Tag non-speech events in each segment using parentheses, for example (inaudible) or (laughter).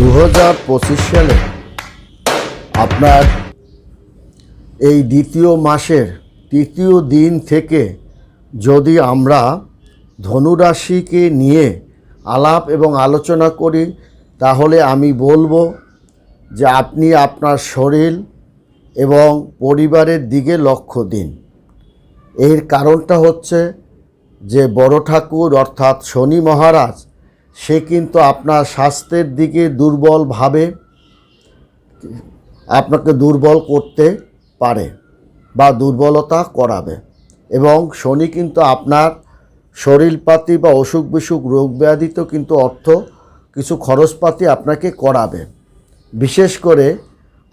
দু হাজার পঁচিশ সালে আপনার এই দ্বিতীয় মাসের তৃতীয় দিন থেকে যদি আমরা ধনুরাশিকে নিয়ে আলাপ এবং আলোচনা করি, তাহলে আমি বলব যে আপনি আপনার শরীর এবং পরিবারের দিকে লক্ষ্য দিন। এর কারণটা হচ্ছে যে বড় ঠাকুর অর্থাৎ শনি মহারাজ সে কিন্তু আপনার স্বাস্থ্যের দিকে দুর্বলভাবে আপনাকে দুর্বল করতে পারে বা দুর্বলতা করাবে। এবং শনি কিন্তু আপনার শরীরপাতি বা অসুখ বিসুখ, রোগ ব্যাধিতেও কিন্তু অর্থ কিছু খরচপাতি আপনাকে করাবে। বিশেষ করে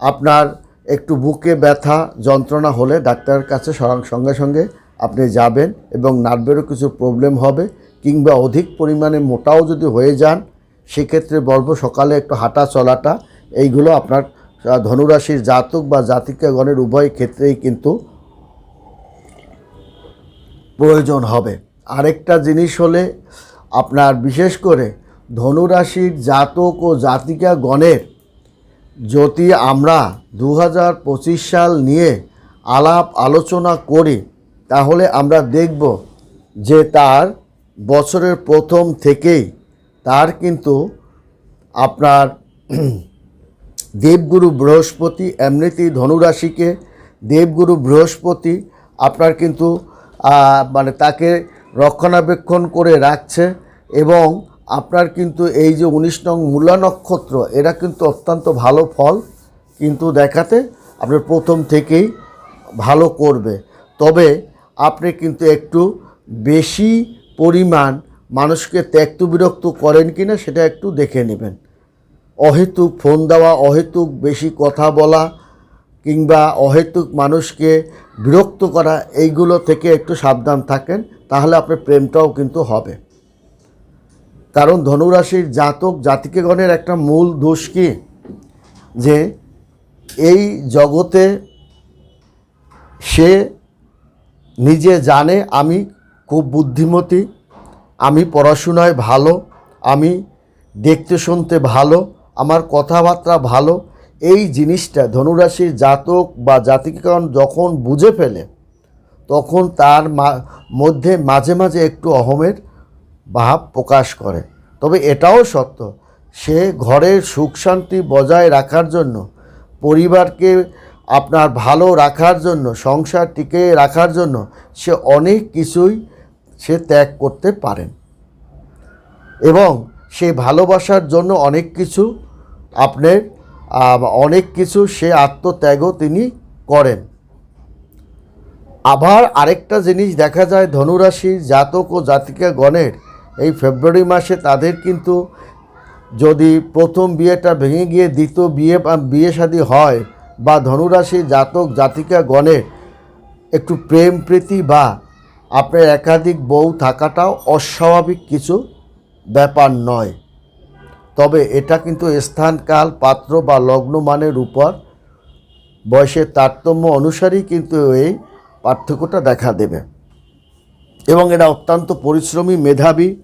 আপনার একটু বুকে ব্যথা, যন্ত্রণা হলে ডাক্তারের কাছে সঙ্গে সঙ্গে আপনি যাবেন এবং নার্ভেরও কিছু প্রবলেম হবে। কিংবা অধিক পরিমাণে মোটাও যদি হয়ে যান, সেক্ষেত্রে বলব সকালে একটু হাঁটা চলাটা, এইগুলো আপনার ধনুরাশির জাতক বা জাতিকাগণের উভয় ক্ষেত্রেই কিন্তু প্রয়োজন হবে। আরেকটা জিনিস হলে আপনার বিশেষ করে ধনুরাশির জাতক ও জাতিকা গণের যদি আমরা দু হাজার পঁচিশ সাল নিয়ে আলাপ আলোচনা করি, তাহলে আমরা দেখব যে তার বছরের প্রথম থেকেই তার কিন্তু আপনার দেবগুরু বৃহস্পতি, এমনিতেই ধনুরাশিকে দেবগুরু বৃহস্পতি আপনার কিন্তু মানে তাকে রক্ষণাবেক্ষণ করে রাখছে এবং আপনার কিন্তু এই যে উনিশ নং মূলা নক্ষত্র, এরা কিন্তু অত্যন্ত ভালো ফল কিন্তু দেখাতে আপনার প্রথম থেকেই ভালো করবে। তবে আপনি কিন্তু একটু বেশি পরিমাণ মানুষকে ত্যক্ত বিরক্ত করেন কিনা সেটা একটু দেখে নেবেন। অহেতুক ফোন দেওয়া, অহেতুক বেশি কথা বলা কিংবা অহেতুক মানুষকে বিরক্ত করা, এইগুলো থেকে একটু সাবধান থাকেন, তাহলে আপনার প্রেমটাও কিন্তু হবে। কারণ ধনুরাশির জাতক, জাতিকেগণের একটা মূল দোষ কি? যে এই জগতে সে নিজে জানে, আমি খুব বুদ্ধিমতী, আমি পড়াশোনায় ভালো, আমি দেখতে শুনতে ভালো, আমার কথাবার্তা ভালো, এই জিনিসটা ধনুরাশির জাতক বা জাতিকরণ যখন বুঝে ফেলে, তখন তার মধ্যে মাঝে মাঝে একটু অহমের ভাব প্রকাশ করে। তবে এটাও সত্য, সে ঘরের সুখ শান্তি বজায় রাখার জন্য, পরিবারকে আপনার ভালো রাখার জন্য, সংসার টিকে রাখার জন্য, সে অনেক কিছুই সে ত্যাগ করতে পারেন। এবং সে ভালোবাসার জন্য অনেক কিছু আপনার অনেক কিছু সে আত্মত্যাগও তিনি করেন। আবার আরেকটা জিনিস দেখা যায় ধনুরাশির জাতক ও জাতিকা গণের এই ফেব্রুয়ারি মাসে তাদের কিন্তু যদি প্রথম বিয়েটা ভেঙে গিয়ে দ্বিতীয় বিয়ে বিয়ে শাদী হয় বা ধনুরাশির জাতক জাতিকা গণের একটু প্রেম প্রীতি বা আপনার একাধিক বউ থাকাটাও অস্বাভাবিক কিছু ব্যাপার নয়। তবে এটা কিন্তু স্থানকাল, পাত্র বা লগ্ন মানের উপর বয়সের তারতম্য অনুসারেই কিন্তু এই পার্থক্যটা দেখা দেবে। এবং এরা অত্যন্ত পরিশ্রমী মেধাবী।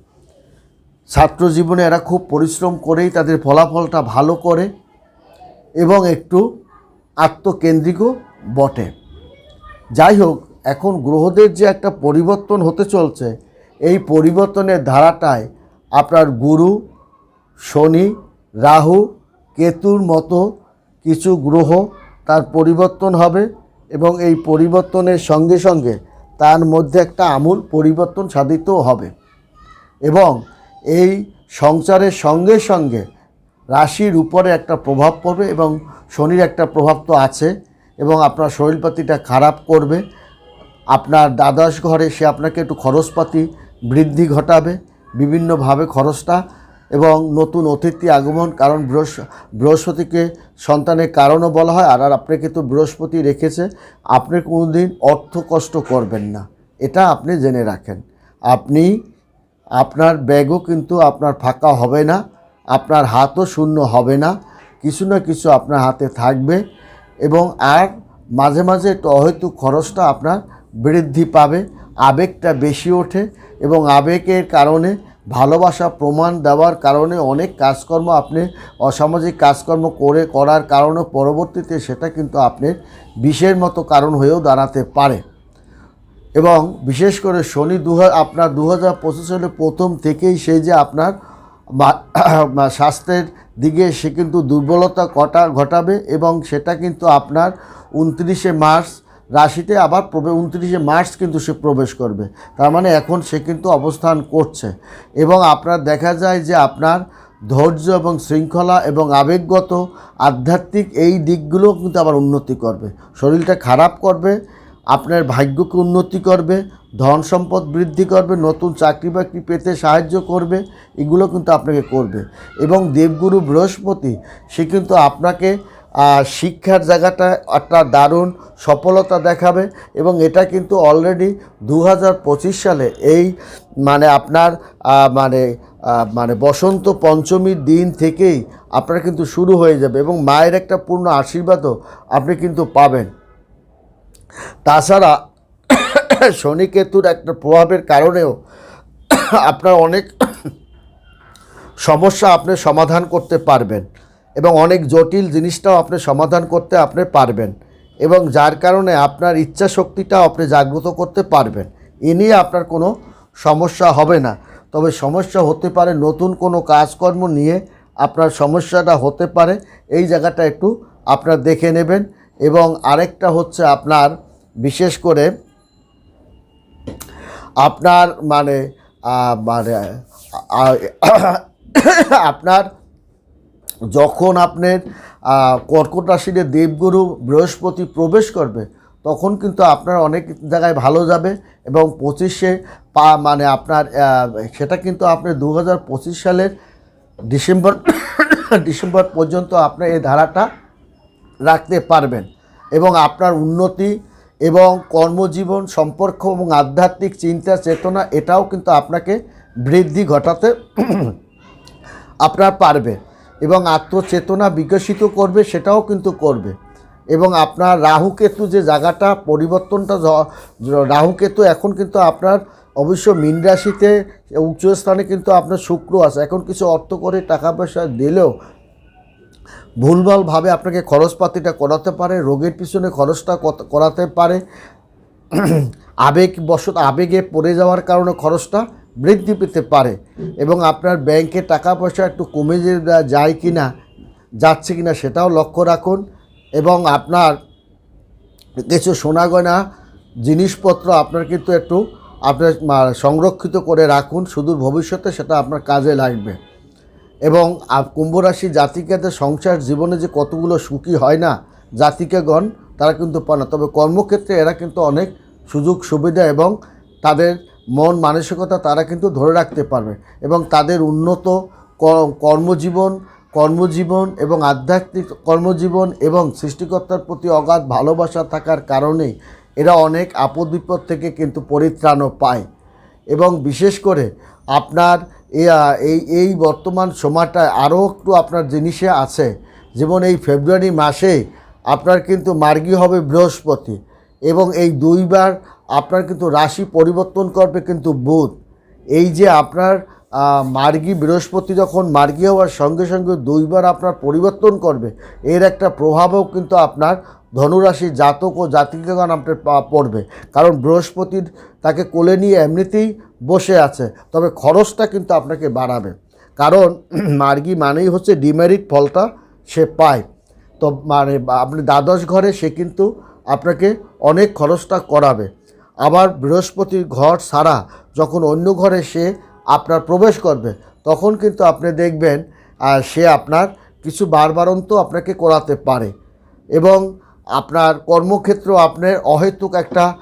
ছাত্র জীবনে এরা খুব পরিশ্রম করেই তাদের ফলাফলটা ভালো করে এবং একটু আত্মকেন্দ্রিকও বটে। যাই হোক এখন গ্রহদের যে একটা পরিবর্তন হতে চলছে, এই পরিবর্তনের ধারাটায় আপনার গুরু, শনি, রাহু, কেতুর মতো কিছু গ্রহ তার পরিবর্তন হবে এবং এই পরিবর্তনের সঙ্গে সঙ্গে তার মধ্যে একটা আমূল পরিবর্তন সাধিত হবে এবং এই সংসারের সঙ্গে সঙ্গে রাশির উপরে একটা প্রভাব পড়বে এবং শনির একটা প্রভাব তো আছে এবং আপনার শরীরপাতিটা খারাপ করবে। আপনার দ্বাদশ ঘরে সে আপনাকে একটু খরচপাতি বৃদ্ধি ঘটাবে, বিভিন্নভাবে খরচটা এবং নতুন অতিথি আগমন, কারণ বৃহস্প, বৃহস্পতিকে সন্তানের কারণও বলা হয়, আর আর আপনাকে তো বৃহস্পতি রেখেছে, আপনি কোনোদিন অর্থ কষ্ট করবেন না। এটা আপনি জেনে রাখেন। আপনি, আপনার ব্যাগও কিন্তু আপনার ফাঁকা হবে না, আপনার হাতও শূন্য হবে না, কিছু না কিছু আপনার হাতে থাকবে এবং, আর, মাঝে মাঝে একটু অহেতুক খরচটা আপনার বৃদ্ধি পাবে, আবেগটা বেশি ওঠে এবং আবেগের কারণে, ভালোবাসা প্রমাণ দেওয়ার কারণে অনেক কাজকর্ম আপনি অসামাজিক কাজকর্ম করে, করার কারণে পরবর্তীতে সেটা কিন্তু আপনার বিষের মতো কারণ হয়েও দাঁড়াতে পারে। এবং বিশেষ করে শনি দু আপনার দু হাজার পঁচিশ সালে প্রথম থেকেই সে যে আপনার স্বাস্থ্যের দিকে সে কিন্তু দুর্বলতা কটা, ঘটাবে এবং সেটা কিন্তু আপনার উনত্রিশে মার্চ রাশিতে আবার প্রবে উনত্রিশে মার্চ কিন্তু সে প্রবেশ করবে। তার মানে এখন সে কিন্তু অবস্থান করছে। এবং আপনার দেখা যায় যে আপনার ধৈর্য এবং শৃঙ্খলা এবং আবেগগত, আধ্যাত্মিক এই দিকগুলো কিন্তু আবার উন্নতি করবে। শরীরটা খারাপ করবে, আপনার ভাগ্যকে উন্নতি করবে, ধন সম্পদ বৃদ্ধি করবে, নতুন চাকরি বাকরি পেতে সাহায্য করবে, এগুলো কিন্তু আপনাকে করবে। এবং দেবগুরু বৃহস্পতি, সে কিন্তু আপনাকে শিক্ষার জায়গাটা একটা দারুণ সফলতা দেখাবে এবং এটা কিন্তু অলরেডি দু হাজার পঁচিশ সালে এই মানে আপনার মানে মানে বসন্ত পঞ্চমীর দিন থেকেই আপনার কিন্তু শুরু হয়ে যাবে এবং মায়ের একটা পূর্ণ আশীর্বাদও আপনি কিন্তু পাবেন। তাছাড়া শনি কেতুর একটা প্রভাবের কারণেও আপনার অনেক সমস্যা আপনি সমাধান করতে পারবেন। এবং অনেক জটিল জিনিসটাও আপনি সমাধান করতে আপনি পারবেন এবং যার কারণে আপনার ইচ্ছা শক্তিটা আপনি জাগ্রত করতে পারবেন। এ নিয়ে আপনার কোনো সমস্যা হবে না। তবে সমস্যা হতে পারে নতুন কোনো কাজকর্ম নিয়ে আপনার সমস্যাটা হতে পারে। এই জায়গাটা একটু আপনার দেখে নেবেন এবং আরেকটা হচ্ছে আপনার, বিশেষ করে আপনার মানে মানে (coughs) আপনার যখন আপনার কর্কট রাশিতে দেবগুরু বৃহস্পতি প্রবেশ করবে, তখন কিন্তু আপনার অনেক জায়গায় ভালো যাবে এবং পঁচিশে পা মানে আপনার সেটা কিন্তু আপনি দু হাজার পঁচিশ সালের ডিসেম্বর ডিসেম্বর পর্যন্ত আপনার এই ধারাটা রাখতে পারবেন এবং আপনার উন্নতি এবং কর্মজীবন, সম্পর্ক এবং আধ্যাত্মিক চিন্তা চেতনা এটাও কিন্তু আপনাকে বৃদ্ধি ঘটাতে আপনার পারবে। এবং আত্মচেতনা বিকশিত করবে, সেটাও কিন্তু করবে। এবং আপনার রাহুকেতু যে জায়গাটা, পরিবর্তনটা রাহুকেতু এখন কিন্তু আপনার অবশ্য মীন রাশিতে, উচ্চ স্থানে কিন্তু আপনার শুক্র আছে। এখন কিছু অর্থ করে টাকা পয়সা দিলেও ভুলভালভাবে আপনাকে খরচপাতিটা করাতে পারে, রোগের পিছনে খরচটা করাতে পারে। (clears throat) আবেগ বশত আবেগে পড়ে যাওয়ার কারণে খরচটা বৃদ্ধি পেতে পারে এবং আপনার ব্যাংকে টাকা পয়সা একটু কমে যায় কি না যাচ্ছে কি না সেটাও লক্ষ্য রাখুন এবং আপনার কিছু সোনা গয়না, জিনিসপত্র আপনার কিন্তু একটু আপনার সংরক্ষিত করে রাখুন, সুদূর ভবিষ্যতে সেটা আপনার কাজে লাগবে। এবং আপ- কুম্ভ জাতিকাদের সংসার জীবনে যে কতগুলো সুখী হয় না, জাতিকাগণ, তারা কিন্তু পায় না। তবে কর্মক্ষেত্রে এরা কিন্তু অনেক সুযোগ সুবিধা এবং তাদের মন মানসিকতা তারা কিন্তু ধরে রাখতে পারবে এবং তাদের উন্নত কর্মজীবন কর্মজীবন এবং আধ্যাত্মিক কর্মজীবন এবং সৃষ্টিকর্তার প্রতি অগাধ ভালোবাসা থাকার কারণেই এরা অনেক আপদ বিপদ থেকে কিন্তু পরিত্রাণও পায়। এবং বিশেষ করে আপনার এই এই বর্তমান সময়টায় আরও একটু আপনার জিনিসে আছে। যেমন এই ফেব্রুয়ারি মাসে আপনার কিন্তু মার্গী হবে বৃহস্পতি। এবং এই দুইবার আপনার কিন্তু রাশি পরিবর্তন করবে কিন্তু বুধ। এই যে আপনার মার্গী বৃহস্পতি যখন মার্গী হওয়ার সঙ্গে সঙ্গে দুইবার আপনার পরিবর্তন করবে, এর একটা প্রভাবও কিন্তু আপনার ধনুরাশি জাতক ও জাতিকাগণ আপনার পড়বে। কারণ বৃহস্পতির তাকে কোলে নিয়ে এমনিতেই বসে আছে, তবে খরচটা কিন্তু আপনাকে বাড়াবে। কারণ (clears throat) মার্গী মানেই হচ্ছে ডিমেরিট ফলটা সে পায়। তো মানে আপনি দ্বাদশ ঘরে সে কিন্তু আপনাকে অনেক খরচটা করাবে। আবার বৃহস্পতির ঘর ছাড়া যখন অন্য ঘরে সে আপনার প্রবেশ করবে, তখন কিন্তু আপনি দেখবেন সে আপনার কিছু বারবারন্ত আপনাকে করাতে পারে। এবং আপনার কর্মক্ষেত্র আপনার অহেতুক একটা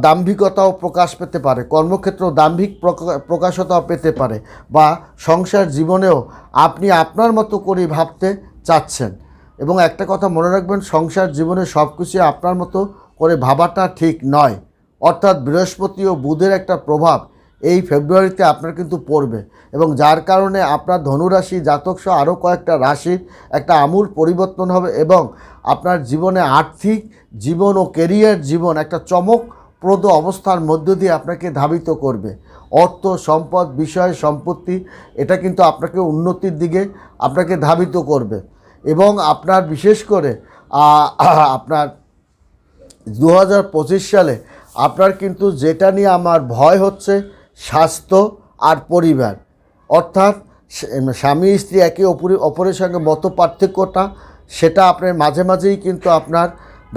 দাম্ভিকতাও প্রকাশ পেতে পারে, কর্মক্ষেত্র দাম্ভিক প্রকা- প্রকাশতাও পেতে পারে, বা সংসার জীবনেও আপনি আপনার মতো করে ভাবতে চাচ্ছেন। এবং একটা কথা মনে রাখবেন, সংসার জীবনে সব কিছু আপনার মতো করে ভাবাটা ঠিক নয়। অর্থাৎ বৃহস্পতি ও বুধের একটা প্রভাব এই ফেব্রুয়ারিতে আপনার কিন্তু পড়বে এবং যার কারণে আপনার ধনুরাশি জাতক সহ আরও কয়েকটা রাশির একটা আমূল পরিবর্তন হবে এবং আপনার জীবনে আর্থিক জীবন ও কেরিয়ার জীবন একটা চমকপ্রদ অবস্থার মধ্য দিয়ে আপনাকে ধাবিত করবে। অর্থ, সম্পদ, বিষয়, সম্পত্তি, এটা কিন্তু আপনাকে উন্নতির দিকে আপনাকে ধাবিত করবে। এবং আপনার বিশেষ করে আপনার দু হাজার পঁচিশ সালে আপনার কিন্তু যেটা নিয়ে আমার ভয় হচ্ছে স্বাস্থ্য আর পরিবার। অর্থাৎ স্বামী, স্ত্রী একে অপরে, অপরের সঙ্গে মত পার্থক্যটা সেটা আপনার মাঝে মাঝেই কিন্তু আপনার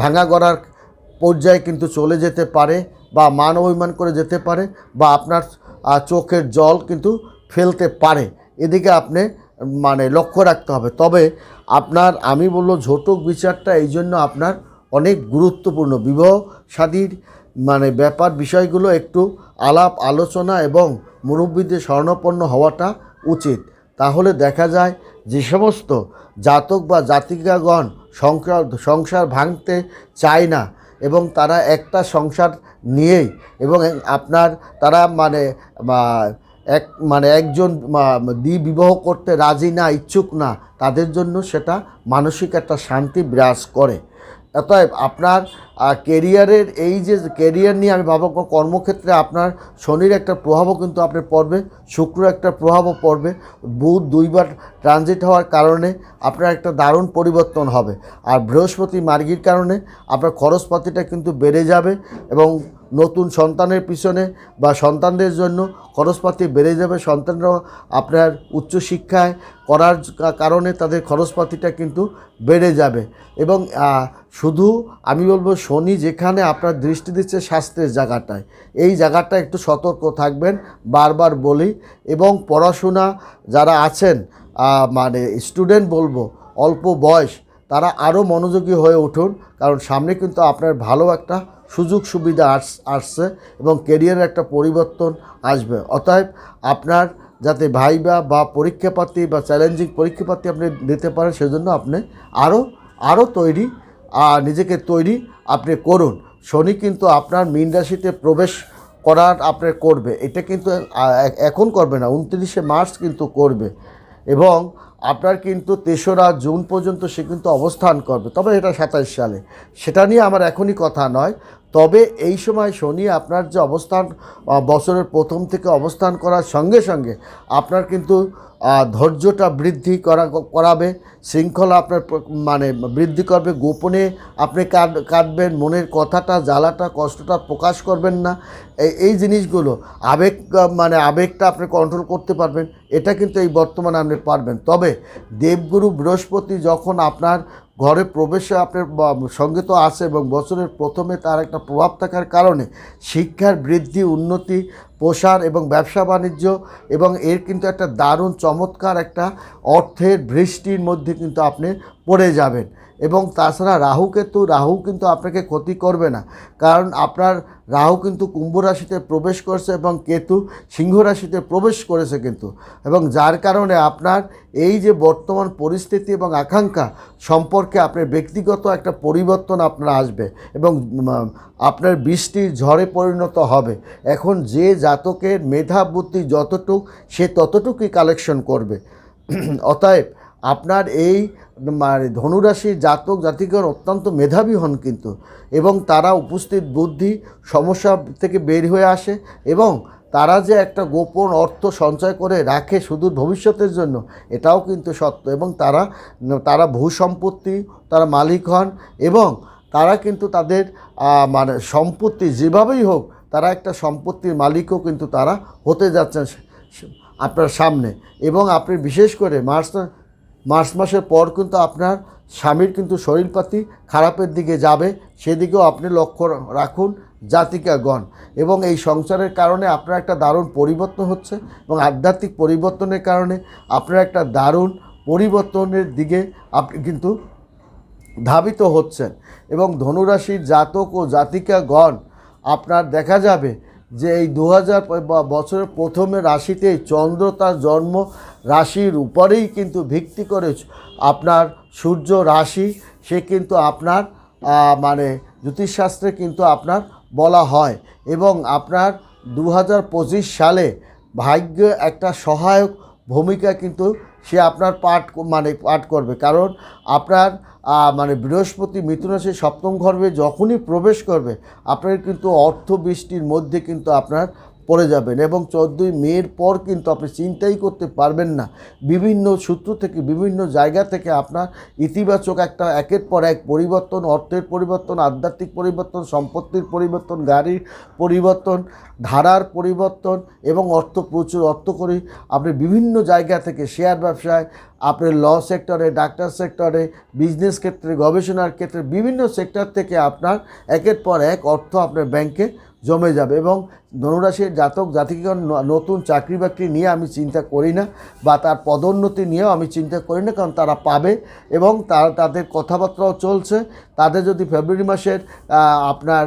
ভাঙা গড়ার পর্যায়ে কিন্তু চলে যেতে পারে বা মান অভিমান করে যেতে পারে বা আপনার চোখের জল কিন্তু ফেলতে পারে। এদিকে আপনি মানে লক্ষ্য রাখতে হবে। তবে আপনার, আমি বলব ঝোটক বিচারটা এই জন্য আপনার অনেক গুরুত্বপূর্ণ। বিবাহ শাদীর মানে ব্যাপার বিষয়গুলো একটু আলাপ, আলোচনা এবং মুরব্বীদের স্বর্ণপন্ন হওয়াটা উচিত। তাহলে দেখা যায় যে সমস্ত জাতক বা জাতিকাগণ সংসার ভাঙতে চায় না এবং তারা একটা সংসার নিয়েই এবং আপনার, তারা মানে এক মানে একজন বিবাহ করতে রাজি না, ইচ্ছুক না, তাদের জন্য সেটা মানসিক একটা শান্তি বিরাজ করে। অতএব আপনার কেরিয়ারের এই যে কেরিয়ার নিয়ে আমি ভাবো কর্মক্ষেত্রে আপনার শনির একটা প্রভাবও কিন্তু আপনার পড়বে, শুক্র একটা প্রভাবও পড়বে, বুধ দুইবার ট্রানজিট হওয়ার কারণে আপনার একটা দারুণ পরিবর্তন হবে। আর বৃহস্পতি মার্গির কারণে আপনার খরচপাতিটা কিন্তু বেড়ে যাবে এবং নতুন সন্তানের পিছনে বা সন্তানদের জন্য খরচপাতি বেড়ে যাবে, সন্তানরাও আপনার উচ্চশিক্ষায় করার কারণে তাদের খরচপাতিটা কিন্তু বেড়ে যাবে। এবং শুধু আমি বলব শনি যেখানে আপনার দৃষ্টি দিচ্ছে স্বাস্থ্যের জায়গাটায়। এই জায়গাটা একটু সতর্ক থাকবেন, বারবার বলি। এবং পড়াশোনা যারা আছেন মানে স্টুডেন্ট বলব, অল্প বয়স, তারা আরও মনোযোগী হয়ে উঠুন। কারণ সামনে কিন্তু আপনার ভালো একটা সুযোগ সুবিধা আস, আসছে এবং কেরিয়ারের একটা পরিবর্তন আসবে। অতএব আপনার যাতে ভাইবা বা পরীক্ষাপাতি বা চ্যালেঞ্জিং পরীক্ষাপাতি আপনি দিতে পারেন, সেজন্য আপনি আরও আরও তৈরি নিজেকে তৈরি আপনি করুন। শনি কিন্তু আপনার মীন রাশিতে প্রবেশ করার আপনার করবে। এটা কিন্তু এখন করবে না, উনত্রিশে মার্চ কিন্তু করবে। এবং আপনার কিন্তু তেসরা জুন পর্যন্ত সে কিন্তু অবস্থান করবে। তবে এটা সাতাইশ সালে। সেটা নিয়ে আমার এখনই কথা নয়। তবে এই সময় শনি আপনার যে অবস্থান বছরের প্রথম থেকে অবস্থান করার সঙ্গে সঙ্গে আপনার কিন্তু ধৈর্যটা বৃদ্ধি করা, করাবে, শৃঙ্খলা আপনার মানে বৃদ্ধি করবে, গোপনে আপনি কাট কাটবেন মনের কথাটা, জ্বালাটা, কষ্টটা প্রকাশ করবেন না। এই এই জিনিসগুলো আবেগ মানে আবেগটা আপনি কন্ট্রোল করতে পারবেন, এটা কিন্তু এই বর্তমানে আপনি পারবেন। তবে দেবগুরু বৃহস্পতি যখন আপনার ঘরে প্রবেশে আপনার সঙ্গে তো আসে এবং বছরের প্রথমে তার একটা প্রভাব থাকার কারণে শিক্ষার বৃদ্ধি, উন্নতি, প্রসার এবং ব্যবসা বাণিজ্য এবং এর কিন্তু একটা দারুণ চমৎকার একটা অর্থের বৃষ্টির মধ্যে কিন্তু আপনি পড়ে যাবেন। এবং তাছাড়া রাহু কেতু, রাহু কিন্তু আপনাকে ক্ষতি করবে না। কারণ আপনার রাহু কিন্তু কুম্ভ রাশিতে প্রবেশ করছে এবং কেতু সিংহ রাশিতে প্রবেশ করেছে কিন্তু। এবং যার কারণে আপনার এই যে বর্তমান পরিস্থিতি এবং আকাঙ্ক্ষা সম্পর্কে আপনার ব্যক্তিগত একটা পরিবর্তন আপনার আসবে এবং আপনার বৃষ্টি ঝড়ে পরিণত হবে। এখন যে জাতকের মেধা বুদ্ধি যতটুক, সে ততটুকুই কালেকশন করবে। (clears throat) অতএব আপনার এই মানে ধনুরাশির জাতক জাতিকর অত্যন্ত মেধাবী হন কিন্তু এবং তারা উপস্থিত বুদ্ধি সমস্যা থেকে বের হয়ে আসে এবং তারা যে একটা গোপন অর্থ সঞ্চয় করে রাখে সুদূর ভবিষ্যতের জন্য, এটাও কিন্তু সত্য এবং তারা তারা ভূ সম্পত্তি, তারা মালিক হন এবং তারা কিন্তু তাদের মানে সম্পত্তি যেভাবেই হোক তারা একটা সম্পত্তির মালিকও কিন্তু তারা হতে যাচ্ছেন আপনার সামনে এবং আপনি বিশেষ করে মার্চ মার্চ মাসের পর কিন্তু আপনার স্বামীর কিন্তু শরীরপাতি খারাপের দিকে যাবে, সেদিকেও আপনি লক্ষ্য রাখুন জাতিকাগণ। এবং এই সংসারের কারণে আপনার একটা দারুণ পরিবর্তন হচ্ছে এবং আধ্যাত্মিক পরিবর্তনের কারণে আপনার একটা দারুণ পরিবর্তনের দিকে আপনি কিন্তু ধাবিত হচ্ছেন। এবং ধনুরাশির জাতক ও জাতিকাগণ, আপনার দেখা যাবে যে এই দু হাজার বছরের প্রথমে রাশিতেই চন্দ্র তার জন্ম রাশির উপরেই কিন্তু ভিত্তি করে আপনার সূর্য রাশি, সে কিন্তু আপনার মানে জ্যোতিষশাস্ত্রে কিন্তু আপনার বলা হয়। এবং আপনার দু হাজার পঁচিশ সালে ভাগ্য একটা সহায়ক ভূমিকা কিন্তু সে আপনার পাঠ মানে পাঠ করবে। কারণ আপনার মানে বৃহস্পতি মিথুন রাশি সপ্তম ঘরবে যখনই প্রবেশ করবে, আপনার কিন্তু অর্থবৃষ্টির মধ্যে কিন্তু আপনার পড়ে যাবেন এবং চোদ্দোই মের পর কিন্তু আপনি চিন্তাই করতে পারবেন না। বিভিন্ন সূত্র থেকে, বিভিন্ন জায়গা থেকে আপনার ইতিবাচক একটা একের পর এক পরিবর্তন, অর্থের পরিবর্তন, আধ্যাত্মিক পরিবর্তন, সম্পত্তির পরিবর্তন, গাড়ির পরিবর্তন, ধারার পরিবর্তন এবং অর্থ প্রচুর। অর্থ করে আপনি বিভিন্ন জায়গা থেকে শেয়ার ব্যবসায়, আপনার ল সেক্টরে, ডাক্তার সেক্টরে, বিজনেস ক্ষেত্রে, গবেষণার ক্ষেত্রে, বিভিন্ন সেক্টর থেকে আপনার একের পর এক অর্থ আপনার ব্যাংকে জমে যাবে এবং ধনুরাশির জাতক জাতিগণ নতুন চাকরি বাকরি নিয়ে আমি চিন্তা করি না বা তার পদোন্নতি নিয়েও আমি চিন্তা করি না, কারণ তারা পাবে এবং তারা তাদের কথাবার্তাও চলছে। তাদের যদি ফেব্রুয়ারি মাসের আপনার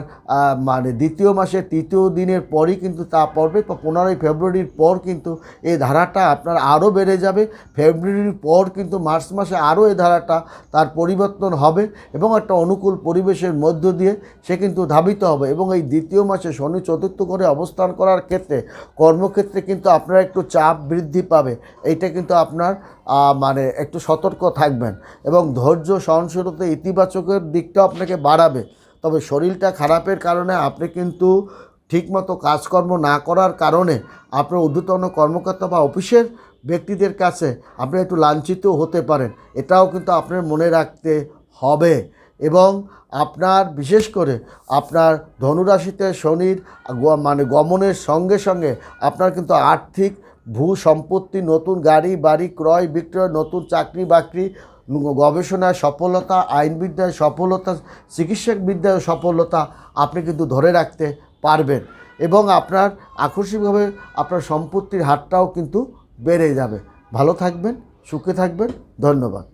মানে দ্বিতীয় মাসের তৃতীয় দিনের পরই কিন্তু তা পড়বে, বা পনেরোই ফেব্রুয়ারির পর কিন্তু এই ধারাটা আপনার আরও বেড়ে যাবে। ফেব্রুয়ারির পর কিন্তু মার্চ মাসে আরও এই ধারাটা তার পরিবর্তন হবে এবং একটা অনুকূল পরিবেশের মধ্য দিয়ে সে কিন্তু ধাবিত হবে এবং এই দ্বিতীয় মাসে শনি চতুর্থ করে অবস্থান করার ক্ষেত্রে, কর্মক্ষেত্রে কিন্তু আপনার একটু চাপ বৃদ্ধি পাবে। এইটা কিন্তু আপনার মানে একটু সতর্ক থাকবেন এবং ধৈর্য সহনশীলতা ইতিবাচকের দিকটাও আপনাকে বাড়াবে। তবে শরীরটা খারাপের কারণে আপনি কিন্তু ঠিকমতো কাজকর্ম না করার কারণে আপনার ঊর্ধ্বতন কর্মকর্তা বা অফিসের ব্যক্তিদের কাছে আপনি একটু লাঞ্ছিত হতে পারেন। এটাও কিন্তু আপনার মনে রাখতে হবে। এবং আপনার, বিশেষ করে আপনার ধনুরাশিতে শনির মানে গমনের সঙ্গে সঙ্গে আপনার কিন্তু আর্থিক ভূ সম্পত্তি নতুন গাড়ি, বাড়ি ক্রয়, বিক্রয়, নতুন চাকরি বাকরি গবেষণায় সফলতা আইনবিদ্যায় সফলতা, চিকিৎসক বিদ্যায় সফলতা আপনি কিন্তু ধরে রাখতে পারবেন এবং আপনার আকস্মিকভাবে আপনার সম্পত্তির হারটাও কিন্তু বেড়ে যাবে। ভালো থাকবেন, সুখে থাকবেন। ধন্যবাদ।